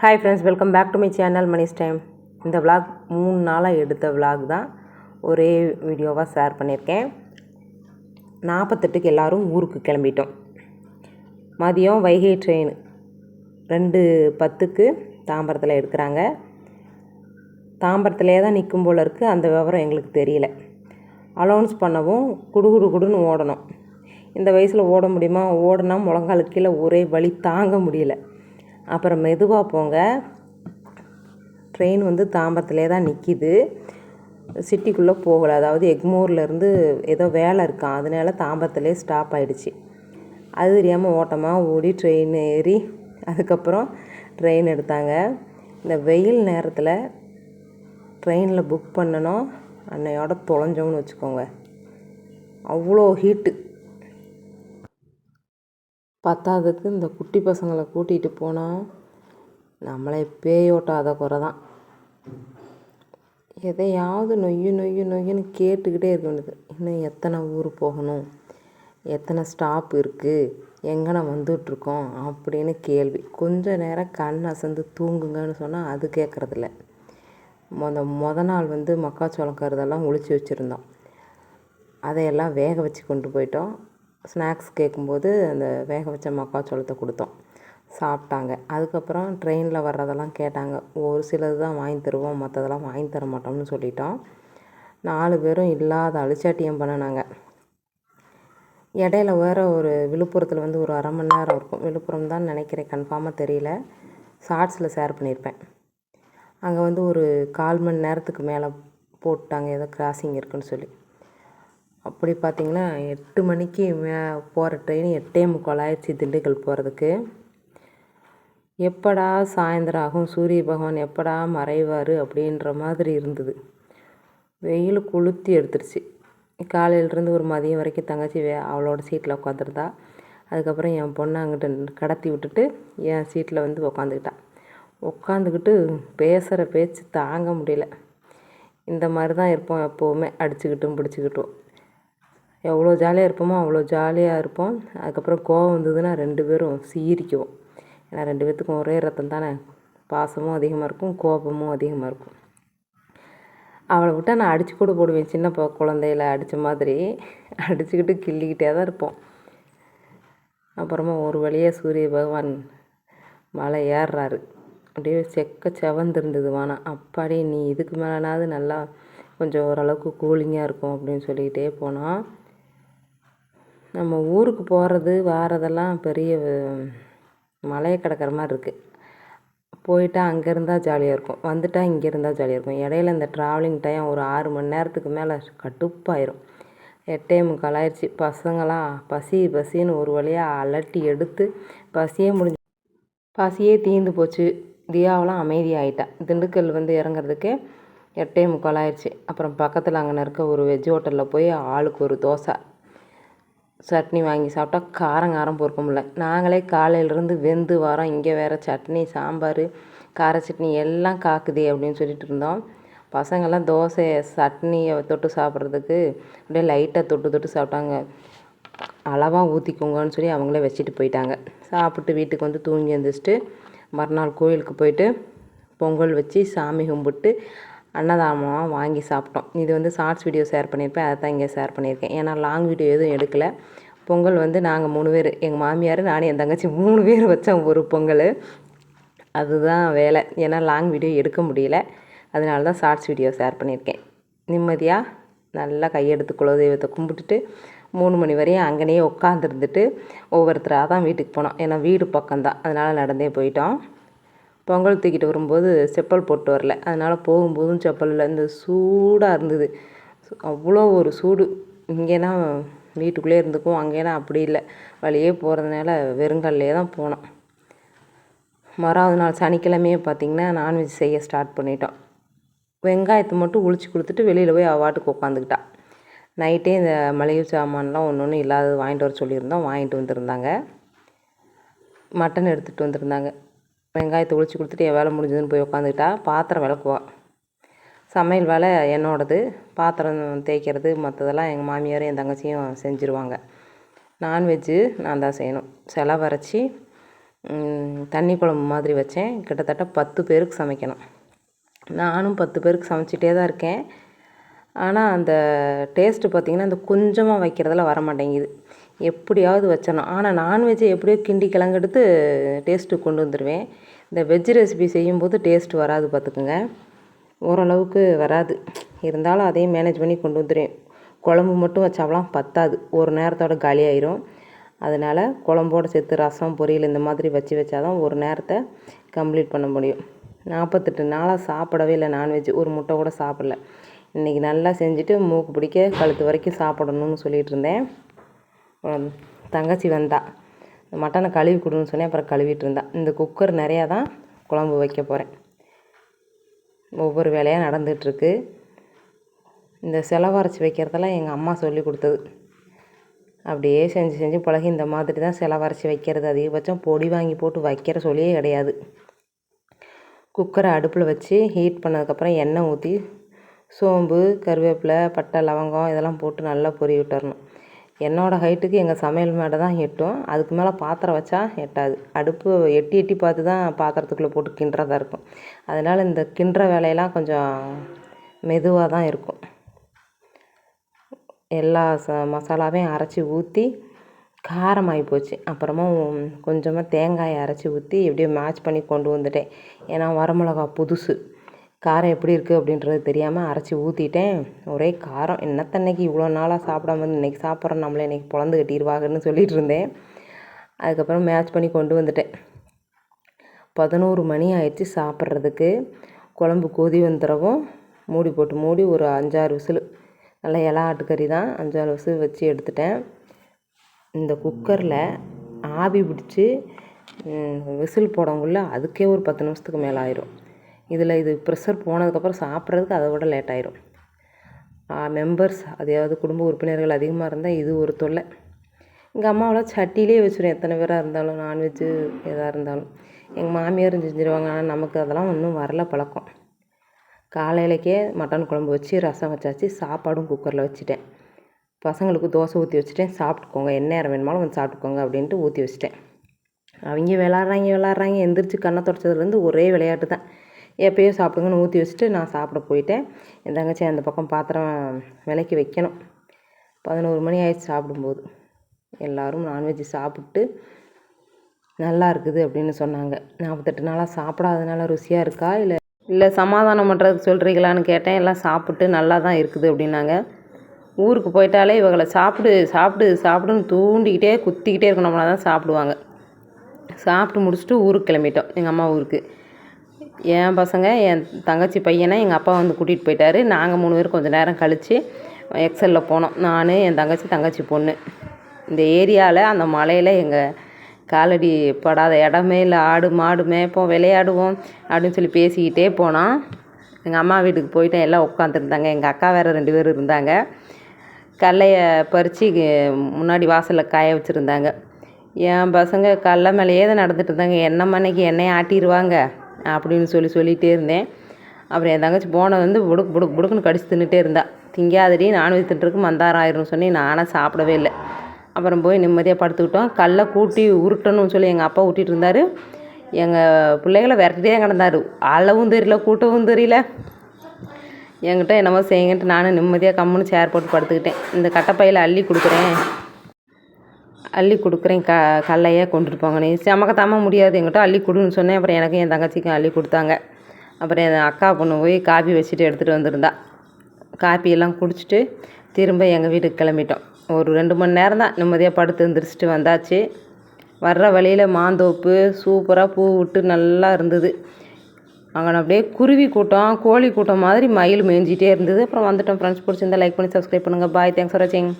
Hi friends welcome back to my channel Mani's time இந்த vlog மூணு நாளாக எடுத்த விலாக் தான். ஒரே வீடியோவாக ஷேர் பண்ணியிருக்கேன் நாற்பத்தெட்டுக்கு எல்லோரும் ஊருக்கு கிளம்பிட்டோம். மதியம் வைகை ட்ரெயின் ரெண்டு பத்துக்கு தாம்பரத்தில் எடுக்கிறாங்க. தாம்பரத்துலேயே தான் நிற்கும் போல் இருக்குது அந்த விவரம் எங்களுக்கு தெரியல. அலௌன்ஸ் பண்ணவும் குடுகுடு குடுன்னு ஓடணும். இந்த வயசில் ஓட முடியுமா? ஓடினா முழங்காலுக்கு கீழே ஒரே வழி தாங்க முடியல. அப்புறம் மெதுவாக போங்க. ட்ரெயின் வந்து தாம்பரத்துலேயே தான் நிற்கிது சிட்டிக்குள்ளே போகலை. அதாவது எக்மோர்லேருந்து ஏதோ வேலை இருக்கான் அதனால தாம்பரத்துலேயே ஸ்டாப் ஆகிடுச்சு அது தெரியாமல் ஓட்டமாக ஓடி ட்ரெயின் ஏறி அதுக்கப்புறம் ட்ரெயின் எடுத்தாங்க. இந்த வெயில் நேரத்தில் ட்ரெயினில் புக் பண்ணணும். அன்னையோட தொலைஞ்சோம்னு வச்சுக்கோங்க. அவ்வளோ ஹீட்டு பத்தாததுக்கு இந்த குட்டி பசங்களை கூட்டிகிட்டு போனால் நம்மளை பேயோட்டாத குறை தான் எதையாவது நொய்யு நொய்யு நொய்யுன்னு கேட்டுக்கிட்டே இருக்க வேண்டியது. இன்னும் எத்தனை ஊர் போகணும்? எத்தனை ஸ்டாப் இருக்குது எங்கன வந்துட்ருக்கோம் அப்படின்னு கேள்வி. கொஞ்ச நேரம் கண் அசந்து தூங்குங்கன்னு சொன்னால் அது கேட்குறதில்ல மொத மொத நாள் வந்து மக்காச்சோளம் கருதெல்லாம் ஒழிச்சு வச்சுருந்தோம். அதையெல்லாம் வேக வச்சு கொண்டு போயிட்டோம். ஸ்நாக்ஸ் கேட்கும்போது அந்த வேக வச்ச மக்காச்சோளத்தை கொடுத்தோம். சாப்பிட்டாங்க. அதுக்கப்புறம் ட்ரெயினில் வர்றதெல்லாம் கேட்டாங்க. ஒரு சிலது தான் வாங்கி தருவோம் மற்றதெல்லாம் வாங்கி தர மாட்டோம்னு சொல்லிட்டோம். நாலு பேரும் இல்லாத அழிச்சாட்டியம் பண்ணினாங்க. இடையில வேறு ஒரு விழுப்புரத்தில் வந்து ஒரு அரை மணி நேரம் இருக்கும். விழுப்புரம் தான் நினைக்கிறேன் கன்ஃபார்மாக தெரியல. ஷார்ட்ஸில் ஷேர் பண்ணியிருப்பேன். அங்கே வந்து ஒரு கால் மணி நேரத்துக்கு மேலே போட்டாங்க. ஏதோ கிராசிங் இருக்குன்னு சொல்லி. அப்படி பார்த்திங்கன்னா எட்டு மணிக்கு மே போகிற ட்ரெயின் எட்டே முக்கால் ஆயிடுச்சு திண்டுக்கல் போகிறதுக்கு. எப்படா சாயந்தரம் ஆகும்? சூரிய பகவான் எப்படா மறைவார்? அப்படின்ற மாதிரி இருந்தது. வெயில் கொளுத்தி எடுத்துருச்சு. காலையிலேருந்து ஒரு மதியம் வரைக்கும் தங்கச்சி வே அவளோட சீட்டில் உட்காந்துருந்தா. அதுக்கப்புறம் என் பொண்ணை அங்கிட்ட கடத்தி விட்டுட்டு என் சீட்டில் வந்து உக்காந்துக்கிட்டான் உட்காந்துக்கிட்டு பேசுகிற பேச்சு தாங்க முடியல. இந்த மாதிரி தான் இருப்போம் எப்போவுமே. அடிச்சுக்கிட்டும் பிடிச்சிக்கிட்டும். எவ்வளோ ஜாலியாக இருப்போமோ அவ்வளோ ஜாலியாக இருப்போம். அதுக்கப்புறம் கோவம் வந்ததுன்னா ரெண்டு பேரும் சீரிக்குவோம். ஏன்னா ரெண்டு பேர்த்துக்கும் ஒரே ரத்தம் தானே. பாசமும் அதிகமாக இருக்கும் கோபமும் அதிகமாக இருக்கும். அவளை விட்டால் நான் அடித்து கூட போடுவேன் சின்ன குழந்தையில அடித்த மாதிரி. அடிச்சுக்கிட்டு கிள்ளிக்கிட்டே தான் இருப்போம். அப்புறமா ஒரு வழியாக சூரிய பகவான் மலை ஏறுறாரு. அப்படியே செக்க செவந்திருந்தது வானம் அப்பாடி நீ இதுக்கு மேலேனாவது நல்லா கொஞ்சம் ஓரளவுக்கு கூலிங்காக இருக்கும் அப்படின்னு சொல்லிக்கிட்டே போனால் நம்ம ஊருக்கு போகிறது வாரதெல்லாம் பெரிய மலையை கிடக்கிற மாதிரி இருக்குது போயிட்டால் அங்கே இருந்தால் ஜாலியாக இருக்கும். வந்துட்டால் இங்கே இருந்தால் ஜாலியாக இருக்கும். இடையில இந்த ட்ராவலிங் டைம் ஒரு ஆறு மணி நேரத்துக்கு மேலே கடுப்பாயிரும். எட்டே முக்கால் ஆயிடுச்சு. பசங்களாம் பசி பசின்னு ஒரு வழியாக அலட்டி எடுத்து பசியே முடிஞ்சு பசியே தீர்ந்து போச்சு. தியாவெலாம் அமைதியாகிட்டா திண்டுக்கல் வந்து இறங்குறதுக்கே எட்டே முக்கால் ஆயிடுச்சு. அப்புறம் பக்கத்தில் அங்கே இருக்க ஒரு வெஜ் ஹோட்டலில் போய் ஆளுக்கு ஒரு தோசை. சட்னி வாங்கி சாப்பிட்டா காரம் காரம் பொறுக்க முடியல நாங்களே காலையிலேருந்து வெந்து வரோம் இங்கே வேறு சட்னி சாம்பார் கார சட்னி எல்லாம் காக்குதே அப்படின்னு சொல்லிட்டு இருந்தோம். பசங்கள்லாம் தோசையை சட்னியை தொட்டு சாப்பிட்றதுக்கு அப்படியே லைட்டாக தொட்டு தொட்டு சாப்பிட்டாங்க. அளவாக ஊற்றிக்கோங்கன்னு சொல்லி அவங்களே வச்சுட்டு போயிட்டாங்க. சாப்பிட்டு வீட்டுக்கு வந்து தூங்கி எழுந்திரிச்சிட்டு மறுநாள் கோயிலுக்கு போயிட்டு பொங்கல் வச்சு சாமி கும்பிட்டு அன்னதானமாக வாங்கி சாப்பிட்டோம். இது வந்து ஷார்ட்ஸ் வீடியோ ஷேர் பண்ணியிருப்பேன். அதை தான் இங்கே ஷேர் பண்ணியிருக்கேன். ஏன்னா லாங் வீடியோ எதுவும் எடுக்கலை. பொங்கல் வந்து நாங்கள் மூணு பேர். எங்கள் மாமியார் நானும் என் தங்கச்சி மூணு பேர் வச்சோம் ஒரு பொங்கல். அதுதான் வேலை. ஏன்னா லாங் வீடியோ எடுக்க முடியல. அதனால தான் ஷார்ட்ஸ் வீடியோ ஷேர் பண்ணியிருக்கேன். நிம்மதியாக நல்லா கையெடுத்து குலதெய்வத்தை கும்பிட்டுட்டு மூணு மணி வரையும் அங்கேயே உட்காந்துருந்துட்டு ஒவ்வொருத்தராக தான் வீட்டுக்கு போனோம். ஏன்னா வீடு பக்கம்தான். அதனால் நடந்தே போயிட்டோம். பொங்கல் தூக்கிட்டு வரும்போது செப்பல் போட்டு வரல. அதனால் போகும்போதும் செப்பல் இல்லை இந்த சூடாக இருந்தது. அவ்வளோ ஒரு சூடு. இங்கேனா வீட்டுக்குள்ளே இருந்துக்கும் அங்கேனா அப்படி இல்லை. வழியே போகிறதுனால வெறுங்கல்லே தான் போனோம். மறாவது நாள் சனிக்கிழமையே பார்த்திங்கன்னா நான்வெஜ் செய்ய ஸ்டார்ட் பண்ணிட்டோம். வெங்காயத்தை மட்டும் உளிச்சு கொடுத்துட்டு வெளியில் போய் அவாட்டுக்கு உட்காந்துக்கிட்டா நைட்டே இந்த மளிகை சாமான்லாம் ஒன்று ஒன்று இல்லாதது வாங்கிட்டு வர சொல்லியிருந்தோம். வாங்கிட்டு வந்திருந்தாங்க. மட்டன் எடுத்துகிட்டு வந்திருந்தாங்க. வெங்காயத்தை ஒழிச்சு கொடுத்துட்டு என் வேலை முடிஞ்சதுன்னு போய் உட்காந்துக்கிட்டா பாத்திரம் விளக்குவா. சமையல் வேலை என்னோடது. பாத்திரம் தேய்க்கிறது மற்றதெல்லாம் எங்கள் மாமியாரும் என் தங்கச்சியும் செஞ்சுருவாங்க. நான்வெஜ்ஜு நான் தான் செய்யணும். செலவரைச்சி ம், தண்ணி குழம்பு மாதிரி வச்சேன். கிட்டத்தட்ட பத்து பேருக்கு சமைக்கணும். நானும் பத்து பேருக்கு சமைச்சிட்டே தான் இருக்கேன். ஆனால் அந்த டேஸ்ட்டு பார்த்திங்கன்னா அந்த கொஞ்சமாக வைக்கிறதுல வர மாட்டேங்குது எப்படியாவது வச்சிடணும் ஆனால் நான்வெஜ்ஜை எப்படியோ கிண்டி கிளங்கெடுத்து டேஸ்ட்டு கொண்டு வந்துடுவேன் இந்த வெஜ் ரெசிபி செய்யும்போது டேஸ்ட் வராது பார்த்துக்குங்க. ஓரளவுக்கு வராது. இருந்தாலும் அதையும் மேனேஜ் பண்ணி கொண்டு வந்துடுவேன் குழம்பு மட்டும் வச்சாவெலாம் பத்தாது. ஒரு நேரத்தோட காலியாயிரும். அதனால் குழம்போடு சேர்த்து ரசம் பொரியல் இந்த மாதிரி வச்சு வச்சாதான் ஒரு நேரத்தை கம்ப்ளீட் பண்ண முடியும். நாற்பத்தெட்டு நாளாக சாப்பிடவே இல்லை நான்வெஜ் ஒரு முட்டை கூட சாப்பிடல. இன்றைக்கி நல்லா செஞ்சுட்டு மூக்கு பிடிக்க கழுத்து வரைக்கும் சாப்பிடணும்னு சொல்லிட்டு இருந்தேன். தங்கச்சி வந்தா. மட்டனை கழுவி கொடுன்னு சொன்னேன் அப்புறம் கழுவிட்டு இருந்தா. இந்த குக்கர் நிறையா தான் குழம்பு வைக்க போகிறேன் ஒவ்வொரு வேலையாக நடந்துகிட்ருக்கு இந்த செலவரைச்சி வைக்கிறதெல்லாம் எங்கள் அம்மா சொல்லி கொடுத்தது. அப்படியே செஞ்சு செஞ்சு பழகி இந்த மாதிரி தான் செலவரைச்சி வைக்கிறது. அதிகபட்சம் பொடி வாங்கி போட்டு வைக்கிற சொல்லியே கிடையாது. குக்கரை அடுப்பில் வச்சு ஹீட் பண்ணதுக்கப்புறம் எண்ணெய் ஊற்றி சோம்பு கருவேப்பிலை பட்டை லவங்கம் இதெல்லாம் போட்டு நல்லா பொறி விட்டுறணும். என்னோடய ஹைட்டுக்கு எங்கள் சமையல் மேடை தான் எட்டும். அதுக்கு மேலே பாத்திரம் வச்சா எட்டாது. அடுப்பு எட்டி எட்டி பார்த்து தான் பாத்திரத்துக்குள்ளே போட்டு கிண்டுறதா இருக்கும். அதனால் இந்த கிண்டுற வேலையெல்லாம் கொஞ்சம் மெதுவாக தான் இருக்கும். எல்லா ச மசாலாவையும் அரைச்சி ஊற்றி காரமாகி போச்சு. அப்புறமா கொஞ்சமாக தேங்காயை அரைச்சி ஊற்றி எப்படியோ மேட்ச் பண்ணி கொண்டு வந்துட்டேன். ஏன்னா வரமிளகா புதுசு. காரம் எப்படி இருக்குது அப்படின்றது தெரியாமல் அரைச்சி ஊற்றிட்டேன் ஒரே காரம். என்னத்தன்னைக்கு இவ்வளோ நாளாக சாப்பிடாம இன்றைக்கி சாப்பிட்றோம். நம்மளை இன்றைக்கி பொழந்து கட்டிடுவாங்கன்னு சொல்லிகிட்டு இருந்தேன். அதுக்கப்புறம் மேட்ச் பண்ணி கொண்டு வந்துட்டேன். பதினோரு மணி ஆயிடுச்சு சாப்பிட்றதுக்கு. குழம்பு கொதி வந்துடவும் மூடி போட்டு மூடி ஒரு அஞ்சாறு விசில். நல்லா இலா ஆட்டுக்கறி தான். அஞ்சாறு விசில் வச்சு எடுத்துட்டேன். இந்த குக்கரில் ஆவி பிடிச்சி விசில் போடக்குள்ள அதுக்கே ஒரு பத்து நிமிஷத்துக்கு மேலே ஆயிரும். இதில் இது ப்ரெஷர் போனதுக்கப்புறம் சாப்பிட்றதுக்கு அதை விட லேட் ஆயிரும். மெம்பர்ஸ் அதையாவது குடும்ப உறுப்பினர்கள் அதிகமாக இருந்தால் இது ஒரு தொல்லை. எங்கள் அம்மாவெல்லாம் சட்டியிலே வச்சுருவேன் எத்தனை பேராக இருந்தாலும் நான்வெஜ்ஜு எதாக இருந்தாலும். எங்கள் மாமியாரும் செஞ்சுருவாங்க ஆனால் நமக்கு அதெல்லாம் ஒன்றும் வரல பழக்கம். காலையிலக்கே மட்டன் குழம்பு வச்சு ரசம் வச்சாச்சு. சாப்பாடும் குக்கரில் வச்சுட்டேன். பசங்களுக்கு தோசை ஊற்றி வச்சுட்டேன். சாப்பிட்டுக்கோங்க. என்ன நேரம் வேணுமாலும் வந்து சாப்பிட்டுக்கோங்க அப்படின்ட்டு ஊற்றி வச்சுட்டேன். அவங்க விளாட்றாங்க விளாட்றாங்க. எந்திரிச்சு கண்ணை தொடச்சதுலேருந்து ஒரே விளையாட்டு தான். எப்பயோ சாப்பிடுங்கன்னு ஊற்றி வச்சுட்டு நான் சாப்பிட போயிட்டேன். என் தங்கச்சி அந்த பக்கம் பாத்திரம் விலைக்கு வைக்கணும். பதினோரு மணி ஆயிடுச்சு சாப்பிடும்போது. எல்லோரும் நான்வெஜ் சாப்பிட்டு நல்லா இருக்குது அப்படின்னு சொன்னாங்க. நாற்பத்தெட்டு நாளாக சாப்பிடாதனால ருசியாக இருக்கா? இல்லை இல்லை சமாதானம் பண்ணுறதுக்கு சொல்கிறீங்களான்னு கேட்டேன். எல்லாம் சாப்பிட்டு நல்லா தான் இருக்குது அப்படின்னாங்க. ஊருக்கு போயிட்டாலே இவங்களை சாப்பிடு சாப்பிடு சாப்பிடுன்னு தூண்டிக்கிட்டே குத்திக்கிட்டே இருக்கணும்னா தான் சாப்பிடுவாங்க. சாப்பிட்டு முடிச்சுட்டு ஊருக்கு கிளம்பிட்டோம். எங்கள் அம்மா ஊருக்கு. என் பசங்க என் தங்கச்சி பையனை எங்கள் அப்பா வந்து கூட்டிகிட்டு போயிட்டாரு. நாங்கள் மூணு பேரும் கொஞ்சம் நேரம் கழித்து எக்ஸலில் போனோம். நான் என் தங்கச்சி தங்கச்சி பொண்ணு. இந்த ஏரியாவில் அந்த மலையில் எங்கள் காலடி படாத இடமே இல்லை. ஆடு மாடு மேய்ப்போம் விளையாடுவோம் அப்படின்னு சொல்லி பேசிக்கிட்டே போனோம் எங்கள் அம்மா வீட்டுக்கு போயிட்டேன். எல்லாம் உட்காந்துருந்தாங்க எங்கள் அக்கா வேறு ரெண்டு பேர் இருந்தாங்க. கடலையை பறித்து முன்னாடி வாசலில் காய வச்சுருந்தாங்க. என் பசங்க கடல மேலேயே தான் நடந்துட்டு இருந்தாங்க. என்ன மணிக்கு என்னையை ஆட்டிடுவாங்க அப்படின்னு சொல்லி சொல்லிகிட்டே இருந்தேன். அப்புறம் என் தங்கச்சி போன வந்து புடுக்கு புடுக்கு புடுக்குன்னு கடிச்சு தின்னுட்டே இருந்தா. திங்காதடி நான்வெஜ் தின்ட்டுருக்கு மந்தாரம் ஆயிரும் சொன்னி நானும் சாப்பிடவே இல்லை. அப்புறம் போய் நிம்மதியாக படுத்துக்கிட்டோம். கல்லை கூட்டி உருட்டணும்னு சொல்லி எங்கள் அப்பா ஊட்டிகிட்டு இருந்தார். எங்கள் பிள்ளைகளை விரட்டிட்டே கிடந்தாரு. அளவும் தெரியல கூட்டவும் தெரியல. என்கிட்ட என்னமோ செய்யுங்கன்ட்டு நானும் நிம்மதியாக கம்முன்னு சேர் போட்டு படுத்துக்கிட்டேன். இந்த கட்டைப்பையில் அள்ளி கொடுக்குறேன். அள்ளி கொடுக்குறேன். க கல்லையே கொண்டுட்டு போங்க. நீ தாம முடியாது. எங்கிட்ட அள்ளி கொடுன்னு சொன்னேன். அப்புறம் எனக்கும் என் தங்கச்சிக்கும் அள்ளி கொடுத்தாங்க. அப்புறம் என் அக்கா பொண்ணு போய் காப்பி வச்சுட்டு எடுத்துகிட்டு வந்திருந்தா. காப்பியெல்லாம் குடிச்சிட்டு திரும்ப எங்கள் வீட்டுக்கு கிளம்பிட்டோம். ஒரு ரெண்டு மணி நேரம் தான். நிம்மதியாக படுத்து எழுந்திரிச்சிட்டு வந்தாச்சு. வர்ற வழியில் மாந்தோப்பு சூப்பராக பூ விட்டு நல்லா இருந்தது. அங்கே அப்படியே குருவி கூட்டம் கோழி கூட்டம் மாதிரி மயில் மேய்ஞ்சிட்டே இருந்தது. அப்புறம் வந்துட்டோம் ஃப்ரெண்ட்ஸ் பிடிச்சிருந்தா லைக் பண்ணி சப்ஸ்கிரைப் பண்ணுங்கள் பாய் தேங்க்ஸ் ஃபார் வாட்சிங்